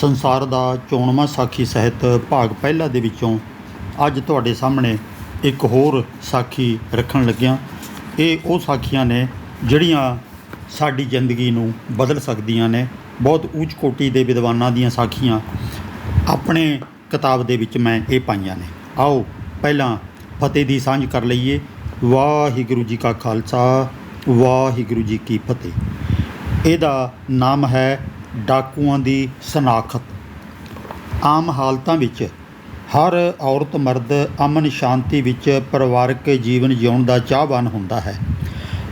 ਸੰਸਾਰ ਦਾ ਚੋਣਵਾਂ ਸਾਖੀ ਸਹਿਤ ਭਾਗ ਪਹਿਲਾ ਦੇ ਵਿੱਚੋਂ ਅੱਜ ਤੁਹਾਡੇ ਸਾਹਮਣੇ ਇੱਕ ਹੋਰ ਸਾਖੀ ਰੱਖਣ ਲੱਗਿਆ। ਇਹ ਉਹ ਸਾਖੀਆਂ ਨੇ ਜਿਹੜੀਆਂ ਸਾਡੀ ਜ਼ਿੰਦਗੀ ਨੂੰ ਬਦਲ ਸਕਦੀਆਂ ਨੇ। ਬਹੁਤ ਉੱਚ ਕੋਟੀ ਦੇ ਵਿਦਵਾਨਾਂ ਦੀਆਂ ਸਾਖੀਆਂ ਆਪਣੇ ਕਿਤਾਬ ਦੇ ਵਿੱਚ ਮੈਂ ਇਹ ਪਾਈਆਂ ਨੇ। ਆਓ ਪਹਿਲਾਂ ਫਤਿਹ ਦੀ ਸਾਂਝ ਕਰ ਲਈਏ। ਵਾਹਿਗੁਰੂ ਜੀ ਕਾ ਖਾਲਸਾ, ਵਾਹਿਗੁਰੂ ਜੀ ਕੀ ਫਤਿਹ। ਇਹਦਾ ਨਾਮ ਹੈ ਡਾਕੂਆਂ ਦੀ ਸਨਾਖਤ। ਆਮ ਹਾਲਤਾਂ ਵਿੱਚ ਹਰ ਔਰਤ ਮਰਦ ਅਮਨ ਸ਼ਾਂਤੀ ਵਿੱਚ ਪਰਿਵਾਰਕ ਜੀਵਨ ਜਿਉਣ ਦਾ ਚਾਹਵਾਨ ਹੁੰਦਾ ਹੈ।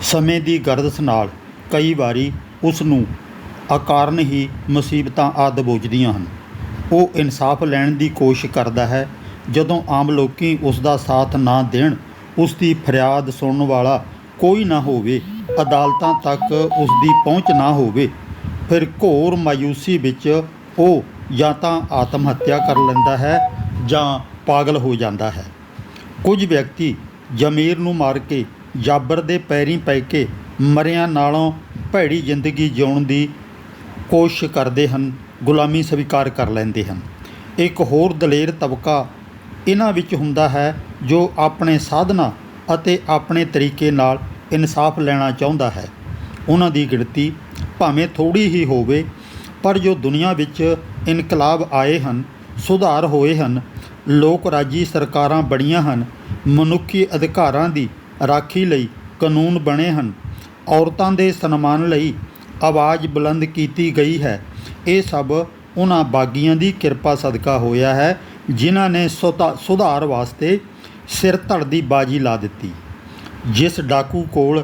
ਸਮੇਂ ਦੀ ਗਰਦਸ ਨਾਲ ਕਈ ਵਾਰੀ ਉਸ ਨੂੰ ਅਕਾਰਨ ਹੀ ਮੁਸੀਬਤਾਂ ਆ ਦਬੋਚਦੀਆਂ ਹਨ। ਉਹ ਇਨਸਾਫ ਲੈਣ ਦੀ ਕੋਸ਼ਿਸ਼ ਕਰਦਾ ਹੈ, ਜਦੋਂ ਆਮ ਲੋਕੀ ਉਸ ਦਾ ਸਾਥ ਨਾ ਦੇਣ, ਉਸ ਦੀ ਫਰਿਆਦ ਸੁਣਨ ਵਾਲਾ ਕੋਈ ਨਾ ਹੋਵੇ, ਅਦਾਲਤਾਂ ਤੱਕ ਉਸ ਦੀ ਪਹੁੰਚ ਨਾ ਹੋਵੇ। ਫਿਰ ਘੋਰ ਮਾਯੂਸੀ ਵਿੱਚ ਉਹ ਜਾਂ ਤਾਂ ਆਤਮ ਹੱਤਿਆ ਕਰ ਲੈਂਦਾ ਹੈ ਜਾਂ ਪਾਗਲ ਹੋ ਜਾਂਦਾ ਹੈ। ਕੁਝ ਵਿਅਕਤੀ ਜ਼ਮੀਰ ਨੂੰ ਮਾਰ ਕੇ ਜਾਬਰ ਦੇ ਪੈਰੀਂ ਪੈ ਕੇ ਮਰਿਆਂ ਨਾਲੋਂ ਭੈੜੀ ਜ਼ਿੰਦਗੀ ਜਿਉਣ ਦੀ ਕੋਸ਼ਿਸ਼ ਕਰਦੇ ਹਨ, ਗੁਲਾਮੀ ਸਵੀਕਾਰ ਕਰ ਲੈਂਦੇ ਹਨ। ਇੱਕ ਹੋਰ ਦਲੇਰ ਤਬਕਾ ਇਹਨਾਂ ਵਿੱਚ ਹੁੰਦਾ ਹੈ ਜੋ ਆਪਣੇ ਸਾਧਨਾ ਅਤੇ ਆਪਣੇ ਤਰੀਕੇ ਨਾਲ ਇਨਸਾਫ ਲੈਣਾ ਚਾਹੁੰਦਾ ਹੈ। ਉਹਨਾਂ ਦੀ ਗਿਣਤੀ ਭਾਵੇਂ ਥੋੜੀ ਹੀ ਹੋਵੇ, ਪਰ ਜੋ ਦੁਨੀਆ ਵਿੱਚ ਇਨਕਲਾਬ ਆਏ ਹਨ, ਸੁਧਾਰ ਹੋਏ ਹਨ, ਲੋਕ ਰਾਜੀ ਸਰਕਾਰਾਂ ਬਣੀਆਂ ਹਨ, ਮਨੁੱਖੀ ਅਧਿਕਾਰਾਂ ਦੀ ਰਾਖੀ ਲਈ ਕਾਨੂੰਨ ਬਣੇ ਹਨ, ਔਰਤਾਂ ਦੇ ਸਨਮਾਨ ਲਈ ਆਵਾਜ਼ ਬੁਲੰਦ ਕੀਤੀ ਗਈ ਹੈ। ਇਹ ਸਭ ਉਹਨਾਂ ਬਾਗੀਆਂ ਦੀ ਕਿਰਪਾ ਸਦਕਾ ਹੋਇਆ ਹੈ, ਜਿਨ੍ਹਾਂ ਨੇ ਸੁਧਾ- ਸੁਧਾਰ ਵਾਸਤੇ ਸਿਰ ਧੜ ਦੀ ਬਾਜੀ ਲਾ ਦਿੱਤੀ। ਜਿਸ ਡਾਕੂ ਕੋਲ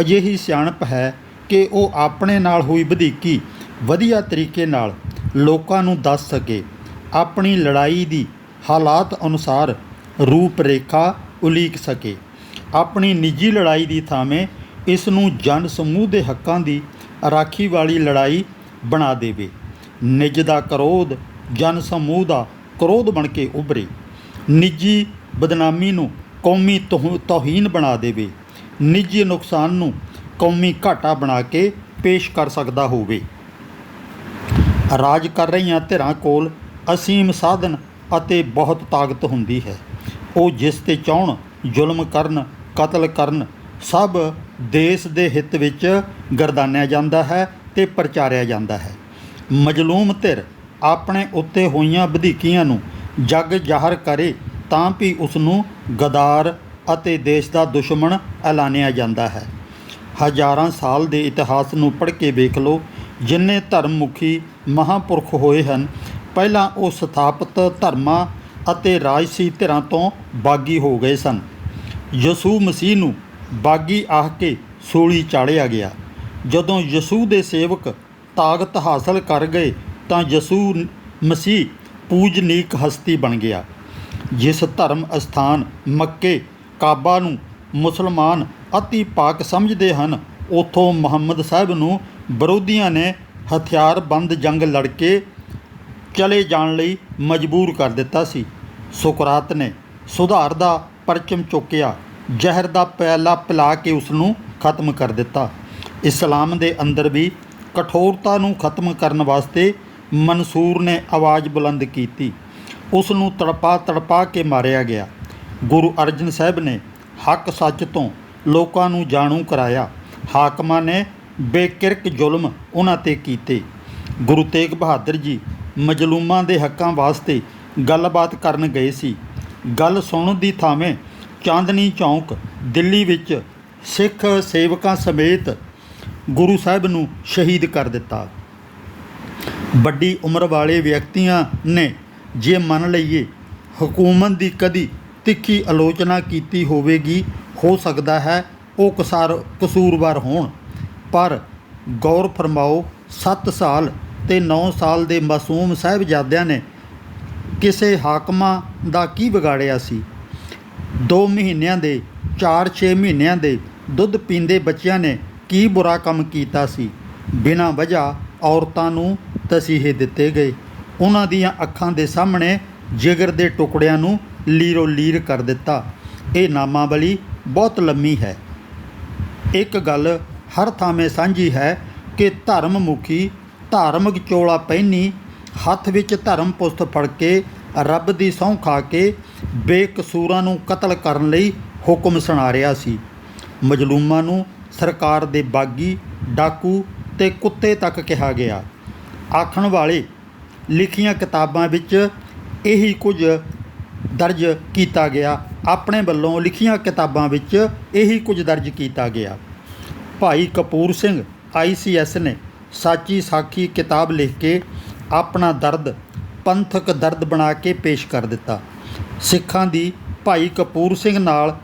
ਅਜਿਹੀ ਸਿਆਣਪ ਹੈ ਕਿ ਉਹ ਆਪਣੇ ਨਾਲ ਹੋਈ ਵਧੀਕੀ, ਵਧੀਆ ਤਰੀਕੇ ਨਾਲ ਲੋਕਾਂ ਨੂੰ ਦੱਸ ਸਕੇ। ਆਪਣੀ ਲੜਾਈ ਦੀ ਹਾਲਾਤ ਅਨੁਸਾਰ ਰੂਪ ਰੇਖਾ ਉਲੀਕ ਸਕੇ। ਆਪਣੀ ਨਿੱਜੀ ਲੜਾਈ ਦੀ ਥਾਵੇਂ ਇਸ ਨੂੰ ਜਨ ਸਮੂਹ ਦੇ ਹੱਕਾਂ ਦੀ ਰਾਖੀ ਵਾਲੀ ਲੜਾਈ ਬਣਾ ਦੇਵੇ। ਨਿੱਜ ਦਾ ਕਰੋਧ ਜਨ ਸਮੂਹ ਦਾ ਕਰੋਧ ਬਣ ਕੇ ਉਭਰੇ। ਨਿੱਜੀ ਬਦਨਾਮੀ ਨੂੰ ਕੌਮੀ ਤੋਹ- ਤੋਹੀਨ ਬਣਾ ਦੇਵੇ। ਨਿੱਜੀ ਨੁਕਸਾਨ ਨੂੰ ਕੌਮੀ ਘਾਟਾ ਬਣਾ ਕੇ ਪੇਸ਼ ਕਰ ਸਕਦਾ ਹੋਵੇ। ਰਾਜ ਕਰ ਰਹੀਆਂ ਧਿਰਾਂ ਕੋਲ ਅਸੀਮ ਸਾਧਨ ਅਤੇ ਬਹੁਤ ਤਾਕਤ ਹੁੰਦੀ ਹੈ। ਉਹ ਜਿਸ ਤੇ ਚਾਹਣ ਜ਼ੁਲਮ ਕਰਨ, ਕਤਲ ਕਰਨ, ਸਭ ਦੇਸ਼ ਦੇ ਹਿੱਤ ਵਿੱਚ ਗਰਦਾਨਿਆ ਜਾਂਦਾ ਹੈ ਤੇ ਪ੍ਰਚਾਰਿਆ ਜਾਂਦਾ ਹੈ। ਮਜਲੂਮ ਧਿਰ ਆਪਣੇ ਉੱਤੇ ਹੋਈਆਂ ਵਧੀਕੀਆਂ ਨੂੰ ਜੱਗ ਜ਼ਾਹਰ ਕਰੇ ਤਾਂ ਵੀ ਉਸ ਨੂੰ ਗਦਾਰ ਅਤੇ ਦੇਸ਼ ਦਾ ਦੁਸ਼ਮਣ ਐਲਾਨਿਆ ਜਾਂਦਾ ਹੈ। ਹਜ਼ਾਰਾਂ ਸਾਲ ਦੇ ਇਤਿਹਾਸ ਨੂੰ ਪੜ੍ਹ ਕੇ ਵੇਖ ਲਓ, ਜਿੰਨੇ ਧਰਮ ਮੁਖੀ ਮਹਾਪੁਰਖ ਹੋਏ ਹਨ, ਪਹਿਲਾਂ ਉਹ ਸਥਾਪਿਤ ਧਰਮਾਂ ਅਤੇ ਰਾਜਸੀ ਧਿਰਾਂ ਤੋਂ ਬਾਗੀ ਹੋ ਗਏ ਸਨ। ਯਸੂ ਮਸੀਹ ਨੂੰ ਬਾਗੀ ਆਖ ਕੇ ਸੂਲੀ ਚਾੜਿਆ ਗਿਆ। ਜਦੋਂ ਯਸੂ ਦੇ ਸੇਵਕ ਤਾਕਤ ਹਾਸਲ ਕਰ ਗਏ, ਤਾਂ ਯਸੂ ਮਸੀਹ ਪੂਜਨੀਕ ਹਸਤੀ ਬਣ ਗਿਆ, ਜਿਸ ਧਰਮ ਅਸਥਾਨ ਮੱਕੇ, ਕਾਬਾ ਨੂੰ ਮੁਸਲਮਾਨ ਅਤੀ ਪਾਕ ਸਮਝਦੇ ਹਨ। ਉਥੋਂ ਮੁਹੰਮਦ ਸਾਹਿਬ ਨੂੰ ਵਿਰੋਧੀਆਂ ਨੇ ਹਥਿਆਰਬੰਦ ਜੰਗ ਲੜ ਕੇ ਚਲੇ ਜਾਣ ਲਈ ਮਜਬੂਰ ਕਰ ਦਿੱਤਾ ਸੀ। ਸੁਕਰਾਤ ਨੇ ਸੁਧਾਰ ਦਾ ਪਰਚਮ ਚੁੱਕਿਆ। ਜ਼ਹਿਰ ਦਾ ਪਿਆਲਾ ਪਿਲਾ ਕੇ ਉਸ ਨੂੰ ਖਤਮ ਕਰ ਦਿੱਤਾ। ਇਸਲਾਮ ਦੇ ਅੰਦਰ ਵੀ ਕਠੋਰਤਾ ਨੂੰ ਖਤਮ ਕਰਨ ਵਾਸਤੇ ਮਨਸੂਰ ਨੇ ਆਵਾਜ਼ ਬੁਲੰਦ ਕੀਤੀ। ਉਸ ਨੂੰ ਤੜਪਾ ਤੜਪਾ ਕੇ ਮਾਰਿਆ ਗਿਆ। ਗੁਰੂ ਅਰਜਨ ਸਾਹਿਬ ਨੇ ਹੱਕ ਸੱਚ ਤੋਂ ਲੋਕਾਂ ਨੂੰ ਜਾਣੂ ਕਰਾਇਆ। ਹਾਕਮਾਂ ਨੇ ਬੇਕਿਰਕ ਜ਼ੁਲਮ ਉਹਨਾਂ ਤੇ ਕੀਤੇ। ਗੁਰੂ ਤੇਗ ਬਹਾਦਰ ਜੀ ਮਜਲੂਮਾਂ ਦੇ ਹੱਕਾਂ ਵਾਸਤੇ ਗੱਲਬਾਤ ਕਰਨ ਗਏ ਸੀ। ਗੱਲ ਸੁਣਨ ਦੀ ਥਾਵੇਂ ਚਾਂਦਨੀ ਚੌਂਕ, ਦਿੱਲੀ ਵਿੱਚ ਸਿੱਖ ਸੇਵਕਾਂ ਸਮੇਤ ਗੁਰੂ ਸਾਹਿਬ ਨੂੰ ਸ਼ਹੀਦ ਕਰ ਦਿੱਤਾ। ਵੱਡੀ ਉਮਰ ਵਾਲੇ ਵਿਅਕਤੀਆਂ ਨੇ ਜੇ ਮੰਨ ਲਈਏ, ਹਕੂਮਤ ਦੀ ਕਦੀ ਤਿੱਖੀ ਆਲੋਚਨਾ ਕੀਤੀ ਹੋਵੇਗੀ, ਹੋ ਸਕਦਾ ਹੈ ਉਹ ਕਸਾਰ, ਕਸੂਰਵਾਰ ਹੋਣ। ਪਰ ਗੌਰ ਫਰਮਾਓ 7 ਸਾਲ ਤੇ 9 ਸਾਲ ਦੇ ਮਾਸੂਮ ਸਾਹਿਬਜ਼ਾਦਿਆਂ ਨੇ ਕਿਸੇ ਹਾਕਮਾਂ ਦਾ ਕੀ ਵਿਗਾੜਿਆ ਸੀ? 2 ਮਹੀਨਿਆਂ ਦੇ 4-6 ਮਹੀਨਿਆਂ ਦੇ ਦੁੱਧ ਪੀਂਦੇ ਬੱਚਿਆਂ ਨੇ ਕੀ ਬੁਰਾ ਕੰਮ ਕੀਤਾ ਸੀ? ਬਿਨਾਂ ਵਜ੍ਹਾ ਔਰਤਾਂ ਨੂੰ ਤਸੀਹੇ ਦਿੱਤੇ ਗਏ। ਉਹਨਾਂ ਦੀਆਂ ਅੱਖਾਂ ਦੇ ਸਾਹਮਣੇ ਜਿਗਰ ਦੇ ਟੁਕੜਿਆਂ ਨੂੰ ਲੀਰੋ ਲੀਰ ਕਰ ਦਿੱਤਾ। ਇਹ ਨਾਮਾਵਲੀ ਬਹੁਤ ਲੰਮੀ ਹੈ। ਇੱਕ ਗੱਲ ਹਰ ਥਾਵੇਂ ਸਾਂਝੀ ਹੈ ਕਿ ਧਰਮ ਮੁਖੀ ਧਾਰਮਿਕ ਚੋਲਾ ਪਹਿਨੀ, ਹੱਥ ਵਿੱਚ ਧਰਮ ਪੁਸਤ ਫੜ ਕੇ, ਰੱਬ ਦੀ ਸਹੁੰ ਖਾ ਕੇ ਬੇਕਸੂਰਾਂ ਨੂੰ ਕਤਲ ਕਰਨ ਲਈ ਹੁਕਮ ਸੁਣਾ ਰਿਹਾ ਸੀ। ਮਜਲੂਮਾਂ ਨੂੰ ਸਰਕਾਰ ਦੇ ਬਾਗੀ, ਡਾਕੂ ਤੇ ਕੁੱਤੇ ਤੱਕ ਕਿਹਾ ਗਿਆ। ਆਖਣ ਵਾਲੇ ਲਿਖੀਆਂ ਕਿਤਾਬਾਂ ਵਿੱਚ ਇਹੀ ਕੁਝ ਦਰਜ ਕੀਤਾ ਗਿਆ। ਆਪਣੇ ਵੱਲੋਂ ਲਿਖੀਆਂ ਕਿਤਾਬਾਂ ਵਿੱਚ ਇਹੀ ਕੁਝ ਦਰਜ ਕੀਤਾ ਗਿਆ। ਭਾਈ ਕਪੂਰ ਸਿੰਘ ਆਈਸੀਐਸ ਨੇ ਸਾਚੀ ਸਾਖੀ ਕਿਤਾਬ ਲਿਖ ਕੇ ਆਪਣਾ ਦਰਦ, ਪੰਥਕ ਦਰਦ ਬਣਾ ਕੇ ਪੇਸ਼ ਕਰ ਦਿੱਤਾ। ਸਿੱਖਾਂ ਦੀ ਭਾਈ ਕਪੂਰ ਸਿੰਘ ਨਾਲ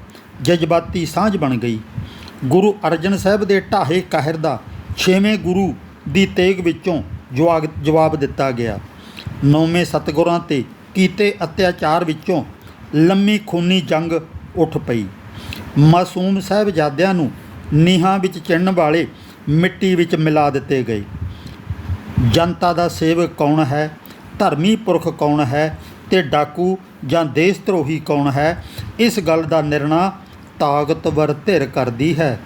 ਜਜ਼ਬਾਤੀ ਸਾਂਝ ਬਣ ਗਈ। ਗੁਰੂ ਅਰਜਨ ਸਾਹਿਬ ਦੇ ਢਾਹੇ ਕਹਿਰ ਦਾ ਛੇਵੇਂ ਗੁਰੂ ਦੀ ਤੇਗ ਵਿੱਚੋਂ ਜਵਾਬ ਜਵਾਬ ਦਿੱਤਾ ਗਿਆ। ਨੌਵੇਂ ਸਤਿਗੁਰਾਂ ਤੇ ਕੀਤੇ ਅਤਿਆਚਾਰ ਵਿੱਚੋਂ ਲੰਮੀ ਖੂਨੀ ਜੰਗ ਉੱਠ ਪਈ। ਮਾਸੂਮ ਸਾਹਿਬਜ਼ਾਦਿਆਂ ਨੂੰ ਨੀਹਾਂ ਵਿੱਚ ਚਿਣਨ ਵਾਲੇ ਮਿੱਟੀ ਵਿੱਚ ਮਿਲਾ ਦਿੱਤੇ ਗਏ। ਜਨਤਾ ਦਾ ਸੇਵਕ ਕੌਣ ਹੈ? ਧਰਮੀ ਪੁਰਖ ਕੌਣ ਹੈ? ਤੇ ਡਾਕੂ ਜਾਂ ਦੇਸ਼ ਧਰੋਹੀ ਕੌਣ ਹੈ? ਇਸ ਗੱਲ ਦਾ ਨਿਰਣਾ ਤਾਕਤਵਰ ਧਿਰ ਕਰਦੀ ਹੈ।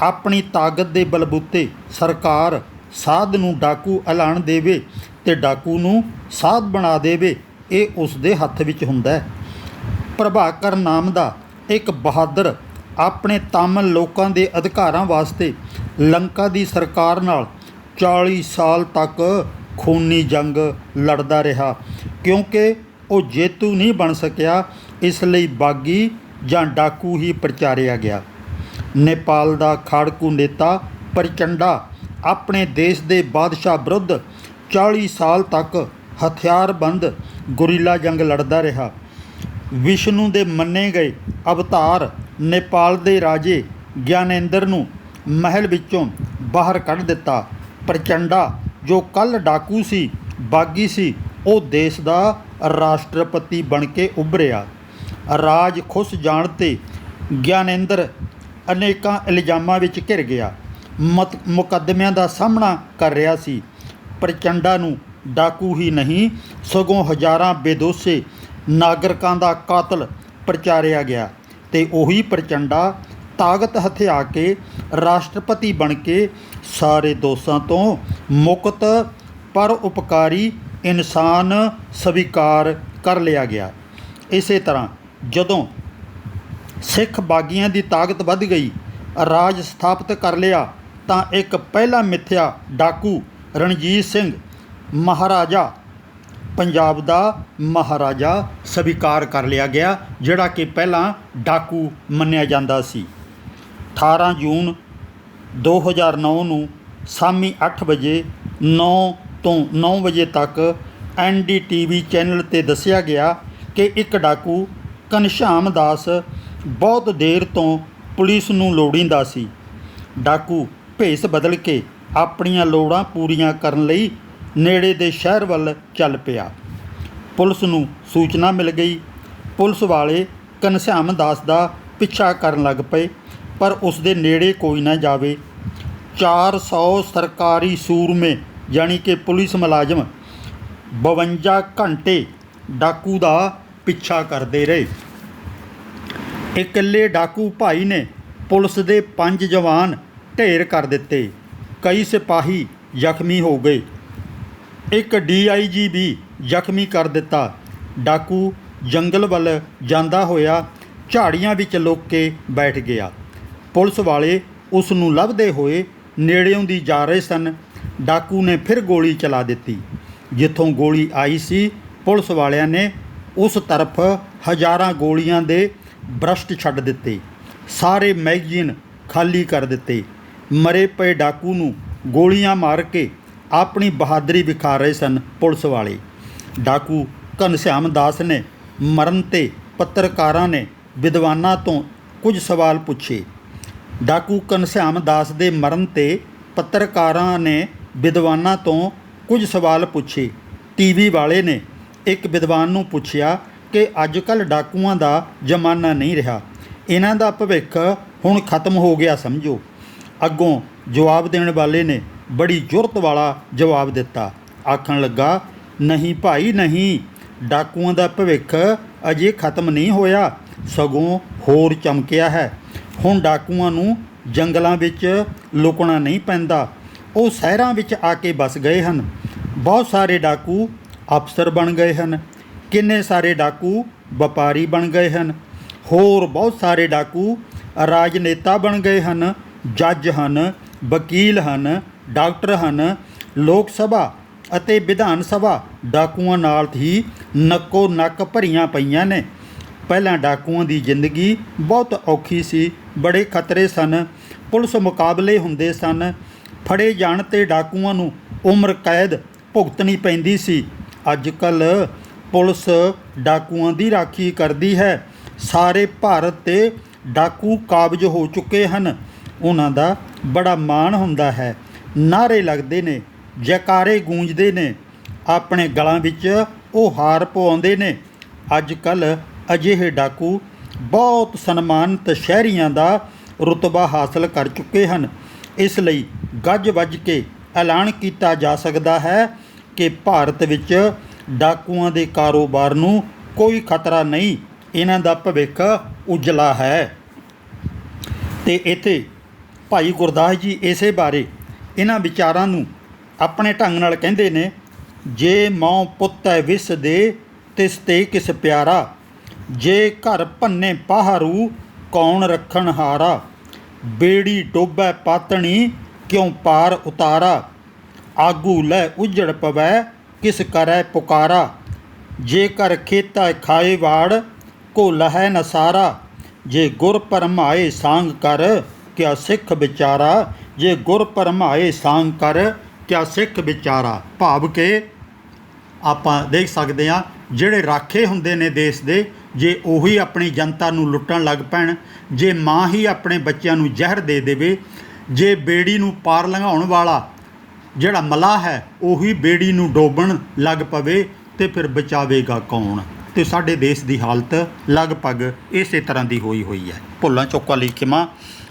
ਆਪਣੀ ਤਾਕਤ ਦੇ ਬਲਬੂਤੇ ਸਰਕਾਰ ਸਾਧ ਨੂੰ ਡਾਕੂ ਐਲਾਨ ਦੇਵੇ ਤੇ ਡਾਕੂ ਨੂੰ ਸਾਧ ਬਣਾ ਦੇਵੇ ਇਹ ਉਸ ਦੇ ਹੱਥ ਵਿੱਚ ਹੁੰਦਾ ਹੈ। ਪ੍ਰਭਾਕਰ ਨਾਮ ਦਾ ਇੱਕ ਬਹਾਦਰ ਆਪਣੇ ਤਾਮਿਲ ਲੋਕਾਂ ਦੇ ਅਧਿਕਾਰਾਂ ਵਾਸਤੇ ਲੰਕਾ ਦੀ ਸਰਕਾਰ ਨਾਲ 40 ਸਾਲ ਤੱਕ ਖੂਨੀ ਜੰਗ ਲੜਦਾ ਰਿਹਾ, ਕਿਉਂਕਿ ਉਹ ਜੇਤੂ ਨਹੀਂ ਬਣ ਸਕਿਆ, ਇਸ ਲਈ ਬਾਗੀ ਜਾਂ ਡਾਕੂ ਹੀ ਪ੍ਰਚਾਰਿਆ ਗਿਆ। ਨੇਪਾਲ ਦਾ ਖਾੜਕੂ ਨੇਤਾ ਪ੍ਰਚੰਡਾ ਆਪਣੇ ਦੇਸ਼ ਦੇ ਬਾਦਸ਼ਾਹ ਵਿਰੁੱਧ 40 ਸਾਲ ਤੱਕ ਹਥਿਆਰਬੰਦ ਗੁਰੀਲਾ ਜੰਗ ਲੜਦਾ ਰਿਹਾ। ਵਿਸ਼ਨੂੰ ਦੇ ਮੰਨੇ ਗਏ ਅਵਤਾਰ ਨੇਪਾਲ ਦੇ ਰਾਜੇ ਗਿਆਨੇਂਦਰ ਨੂੰ ਮਹਿਲ ਵਿੱਚੋਂ ਬਾਹਰ ਕੱਢ ਦਿੱਤਾ। ਪ੍ਰਚੰਡਾ, ਜੋ ਕੱਲ ਡਾਕੂ ਸੀ, ਬਾਗੀ ਸੀ, ਉਹ ਦੇਸ਼ ਦਾ ਰਾਸ਼ਟਰਪਤੀ ਬਣ ਕੇ ਉਭਰਿਆ। ਰਾਜ ਖੁਸ਼ ਜਾਣ ਤੇ ਗਿਆਨੇਂਦਰ ਅਨੇਕਾਂ ਇਲਜ਼ਾਮਾਂ ਵਿੱਚ ਘਿਰ ਗਿਆ। ਮਤ ਮੁਕੱਦਮਿਆਂ ਦਾ ਸਾਹਮਣਾ ਕਰ ਰਿਹਾ ਸੀ। ਪ੍ਰਚੰਡਾ ਨੂੰ ਡਾਕੂ ਹੀ ਨਹੀਂ, ਸਗੋਂ ਹਜ਼ਾਰਾਂ ਬੇਦੋਸ਼ੇ ਨਾਗਰਿਕਾਂ ਦਾ ਕਾਤਲ ਪ੍ਰਚਾਰਿਆ ਗਿਆ ਤੇ ਉਹੀ ਪ੍ਰਚੰਡਾ ਤਾਕਤ ਹਥਿਆ ਕੇ ਰਾਸ਼ਟਰਪਤੀ ਬਣ ਕੇ ਸਾਰੇ ਦੋਸ਼ਾਂ ਤੋਂ ਮੁਕਤ ਪਰ ਉਪਕਾਰੀ ਇਨਸਾਨ ਸਵੀਕਾਰ ਕਰ ਲਿਆ ਗਿਆ। ਇਸੇ ਤਰ੍ਹਾਂ ਜਦੋਂ ਸਿੱਖ ਬਾਗੀਆਂ ਦੀ ਤਾਕਤ ਵੱਧ ਗਈ, ਰਾਜ ਸਥਾਪਿਤ ਕਰ ਲਿਆ, ਤਾਂ ਇੱਕ ਪਹਿਲਾ ਮਿੱਥਿਆ ਡਾਕੂ ਰਣਜੀਤ ਸਿੰਘ ਮਹਾਰਾਜਾ। ਪੰਜਾਬ ਦਾ ਮਹਾਰਾਜਾ ਸਵੀਕਾਰ ਕਰ ਲਿਆ ਗਿਆ, ਜਿਹੜਾ ਕਿ ਪਹਿਲਾਂ ਡਾਕੂ ਮੰਨਿਆ ਜਾਂਦਾ ਸੀ। 18 ਜੂਨ 2009 ਨੂੰ ਸ਼ਾਮੀ 8 ਵਜੇ 9 ਤੋਂ 9 ਵਜੇ ਤੱਕ ਐਨਡੀਟੀਵੀ ਚੈਨਲ ਤੇ ਦੱਸਿਆ ਗਿਆ ਕਿ ਇੱਕ ਡਾਕੂ ਘਨਸ਼ਾਮ ਦਾਸ ਬਹੁਤ ਦੇਰ ਤੋਂ ਪੁਲਿਸ ਨੂੰ ਲੋੜੀਂਦਾ ਸੀ। ਡਾਕੂ ਭੇਸ ਬਦਲ ਕੇ ਆਪਣੀਆਂ ਲੋੜਾਂ ਪੂਰੀਆਂ ਕਰਨ ਲਈ ਨੇੜੇ ਦੇ ਸ਼ਹਿਰ ਵੱਲ ਚੱਲ ਪਿਆ। ਪੁਲਿਸ ਨੂੰ ਸੂਚਨਾ ਮਿਲ ਗਈ। ਪੁਲਿਸ ਵਾਲੇ ਘਨਸ਼ਿਆਮ ਦਾਸ ਦਾ ਪਿੱਛਾ ਕਰਨ ਲੱਗ ਪਏ, ਪਰ ਉਸ ਦੇ ਨੇੜੇ ਕੋਈ ਨਾ ਜਾਵੇ। 400 ਸਰਕਾਰੀ ਸੂਰਮੇ, ਯਾਨੀ ਕਿ ਪੁਲਿਸ ਮੁਲਾਜ਼ਮ 52 ਘੰਟੇ ਡਾਕੂ ਦਾ ਪਿੱਛਾ ਕਰਦੇ ਰਹੇ। ਇਕੱਲੇ ਡਾਕੂ ਭਾਈ ਨੇ ਪੁਲਿਸ ਦੇ ਪੰਜ ਜਵਾਨ ਢੇਰ ਕਰ ਦਿੱਤੇ। ਕਈ ਸਿਪਾਹੀ ਜ਼ਖਮੀ ਹੋ ਗਏ। ਇੱਕ ਡੀਆਈਜੀ ਵੀ ਜ਼ਖਮੀ ਕਰ ਦਿੱਤਾ। ਡਾਕੂ ਜੰਗਲ ਵੱਲ ਜਾਂਦਾ ਹੋਇਆ ਝਾੜੀਆਂ ਵਿੱਚ ਲੁੱਕ ਕੇ ਬੈਠ ਗਿਆ। ਪੁਲਿਸ ਵਾਲੇ ਉਸ ਨੂੰ ਲੱਭਦੇ ਹੋਏ ਨੇੜਿਓਂ ਦੀ ਜਾ ਰਹੇ ਸਨ। ਡਾਕੂ ਨੇ ਫਿਰ ਗੋਲੀ ਚਲਾ ਦਿੱਤੀ। ਜਿੱਥੋਂ ਗੋਲੀ ਆਈ ਸੀ, ਪੁਲਿਸ ਵਾਲਿਆਂ ਨੇ ਉਸ ਤਰਫ ਹਜ਼ਾਰਾਂ ਗੋਲੀਆਂ ਦੇ ਬਰਸ਼ਟ ਛੱਡ ਦਿੱਤੇ। ਸਾਰੇ ਮੈਗਜ਼ੀਨ ਖਾਲੀ ਕਰ ਦਿੱਤੇ। ਮਰੇ ਪਏ ਡਾਕੂ ਨੂੰ ਗੋਲੀਆਂ ਮਾਰ ਕੇ ਆਪਣੀ ਬਹਾਦਰੀ ਵਿਖਾ ਰਹੇ ਸਨ ਪੁਲਿਸ ਵਾਲੇ। ਡਾਕੂ ਘਨਸ਼ਿਆਮ ਦਾਸ ਨੇ ਮਰਨ ਤੇ ਪੱਤਰਕਾਰਾਂ ਨੇ ਵਿਦਵਾਨਾਂ ਤੋਂ ਕੁਝ ਸਵਾਲ ਪੁੱਛੇ। ਡਾਕੂ ਘਨਸ਼ਿਆਮ ਦਾਸ ਦੇ ਮਰਨ ਤੇ ਪੱਤਰਕਾਰਾਂ ਨੇ ਵਿਦਵਾਨਾਂ ਤੋਂ ਕੁਝ ਸਵਾਲ ਪੁੱਛੇ। ਟੀਵੀ ਵਾਲੇ ਨੇ ਇੱਕ ਵਿਦਵਾਨ ਨੂੰ ਪੁੱਛਿਆ ਕਿ ਅੱਜ ਕੱਲ ਡਾਕੂਆਂ ਦਾ ਜ਼ਮਾਨਾ ਨਹੀਂ ਰਿਹਾ। ਇਹਨਾਂ ਦਾ ਭਵਿੱਖ ਹੁਣ ਖਤਮ ਹੋ ਗਿਆ ਸਮਝੋ। ਅੱਗੋਂ ਜਵਾਬ ਦੇਣ ਵਾਲੇ ਨੇ ਬੜੀ ਜੁਰਤ ਵਾਲਾ ਜਵਾਬ ਦਿੱਤਾ। ਆਖਣ ਲੱਗਾ, ਨਹੀਂ ਭਾਈ, ਨਹੀਂ। ਡਾਕੂਆਂ ਦਾ ਭਵਿੱਖ ਅਜੇ ਖਤਮ ਨਹੀਂ ਹੋਇਆ। ਸਗੋਂ ਹੋਰ ਚਮਕਿਆ ਹੈ। ਹੁਣ ਡਾਕੂਆਂ ਨੂੰ ਜੰਗਲਾਂ ਵਿੱਚ ਲੁਕਣਾ ਨਹੀਂ ਪੈਂਦਾ। ਉਹ ਸ਼ਹਿਰਾਂ ਵਿੱਚ ਆ ਕੇ ਬਸ ਗਏ ਹਨ। ਬਹੁਤ ਸਾਰੇ ਡਾਕੂ ਅਫਸਰ ਬਣ ਗਏ ਹਨ। ਕਿੰਨੇ ਸਾਰੇ ਡਾਕੂ ਵਪਾਰੀ ਬਣ ਗਏ ਹਨ। ਹੋਰ ਬਹੁਤ ਸਾਰੇ ਡਾਕੂ ਰਾਜਨੇਤਾ ਬਣ ਗਏ ਹਨ। ਜੱਜ ਹਨ, ਵਕੀਲ ਹਨ ਡਾਕਟਰ ਹਨ। ਲੋਕ ਸਭਾ ਅਤੇ ਵਿਧਾਨ ਸਭਾ ਡਾਕੂਆਂ ਨਾਲ ਹੀ ਨੱਕੋ ਨੱਕ ਭਰੀਆਂ ਪਈਆਂ ਨੇ। ਪਹਿਲਾਂ ਡਾਕੂਆਂ ਦੀ ਜ਼ਿੰਦਗੀ ਬਹੁਤ ਔਖੀ ਸੀ, ਬੜੇ ਖਤਰੇ ਸਨ, ਪੁਲਿਸ ਮੁਕਾਬਲੇ ਹੁੰਦੇ ਸਨ। ਫੜੇ ਜਾਣ ਤੇ ਡਾਕੂਆਂ ਨੂੰ ਉਮਰ ਕੈਦ ਭੁਗਤਣੀ ਪੈਂਦੀ ਸੀ। ਅੱਜ ਕੱਲ ਪੁਲਿਸ ਡਾਕੂਆਂ ਦੀ ਰਾਖੀ ਕਰਦੀ ਹੈ। ਸਾਰੇ ਭਾਰਤ ਤੇ ਡਾਕੂ ਕਾਬਜ ਹੋ ਚੁੱਕੇ ਹਨ। ਉਹਨਾਂ ਦਾ ਬੜਾ ਮਾਣ ਹੁੰਦਾ ਹੈ। ਨਾਰੇ ਲੱਗਦੇ ਨੇ, ਜੈਕਾਰੇ ਗੂੰਜਦੇ ਨੇ, ਆਪਣੇ ਗਲਾਂ ਵਿੱਚ ਉਹ ਹਾਰ ਪਵਾਉਂਦੇ ਨੇ। ਅੱਜ ਕੱਲ ਅਜਿਹੇ ਡਾਕੂ ਬਹੁਤ ਸਨਮਾਨਿਤ ਸ਼ਹਿਰੀਆਂ ਦਾ ਰੁਤਬਾ ਹਾਸਲ ਕਰ ਚੁੱਕੇ ਹਨ। ਇਸ ਲਈ ਗੱਜ ਵੱਜ ਕੇ ਐਲਾਨ ਕੀਤਾ ਜਾ ਸਕਦਾ ਹੈ ਕਿ ਭਾਰਤ ਵਿੱਚ ਡਾਕੂਆਂ ਦੇ ਕਾਰੋਬਾਰ ਨੂੰ ਕੋਈ ਖਤਰਾ ਨਹੀਂ, ਇਹਨਾਂ ਦਾ ਭਵਿੱਖ ਉਜਲਾ ਹੈ। ਤੇ ਇੱਥੇ ਭਾਈ ਗੁਰਦਾਸ ਜੀ ਇਸੇ ਬਾਰੇ ਇਹਨਾਂ ਵਿਚਾਰਾਂ ਨੂੰ ਆਪਣੇ ਢੰਗ ਨਾਲ ਕਹਿੰਦੇ ਨੇ, ਜੇ ਮੌ ਪੁੱਤ ਹੈ ਵਿਸ ਦੇ, ਤਿਸ ਤੇ ਕਿਸ ਪਿਆਰਾ। ਜੇ ਘਰ ਭੰਨੇ ਪਾਹਰੂ, ਕੌਣ ਰੱਖਣ ਹਾਰਾ। ਬੇੜੀ ਡੋਬੈ ਪਾਤਣੀ, ਕਿਉ ਪਾਰ ਉਤਾਰਾ। ਆਗੂ ਲੈ ਉਜੜ ਪਵੈ, ਕਿਸ ਕਰੈ ਪੁਕਾਰਾ। ਜੇ ਕਰ ਖੇਤਾ ਖਾਏ ਵਾੜ, ਕੋ ਲਹੈ ਨਸਾਰਾ। ਜੇ ਗੁਰ ਪਰਮਾਏ ਸਾੰਗ ਕਰ, ਕਿਆ ਸਿੱਖ ਵਿਚਾਰਾ। ਜੇ ਗੁਰ ਪਰਮਾਏ ਸਾੰਗ ਕਰ, ਕਿਆ ਸਿੱਖ ਵਿਚਾਰਾ? ਭਾਵ ਕਿ ਆਪਾਂ ਦੇਖ ਸਕਦੇ ਹਾਂ, ਜਿਹੜੇ ਰਾਖੇ ਹੁੰਦੇ ਨੇ ਦੇਸ਼ ਦੇ, ਜੇ ਉਹੀ ਆਪਣੀ ਜਨਤਾ ਨੂੰ ਲੁੱਟਣ ਲੱਗ ਪੈਣ, ਜੇ ਮਾਂ ਹੀ ਆਪਣੇ ਬੱਚਿਆਂ ਨੂੰ ਜ਼ਹਿਰ ਦੇ ਦੇਵੇ, ਜੇ ਬੇੜੀ ਨੂੰ ਪਾਰ ਲੰਘਾਉਣ ਵਾਲਾ ਜਿਹੜਾ ਮਲਾਹ ਹੈ, ਉਹੀ ਬੇੜੀ ਨੂੰ ਡੋਬਣ ਲੱਗ ਪਵੇ ਤੇ ਫਿਰ ਬਚਾਵੇਗਾ ਕੌਣ? ਤੇ ਸਾਡੇ ਦੇਸ਼ ਦੀ ਹਾਲਤ ਲਗਭਗ ਇਸੇ ਤਰ੍ਹਾਂ ਦੀ ਹੋਈ ਹੋਈ ਹੈ। ਭੁੱਲਾਂ ਚੁੱਕਾਂ ਲਈ ਖਿਮਾ।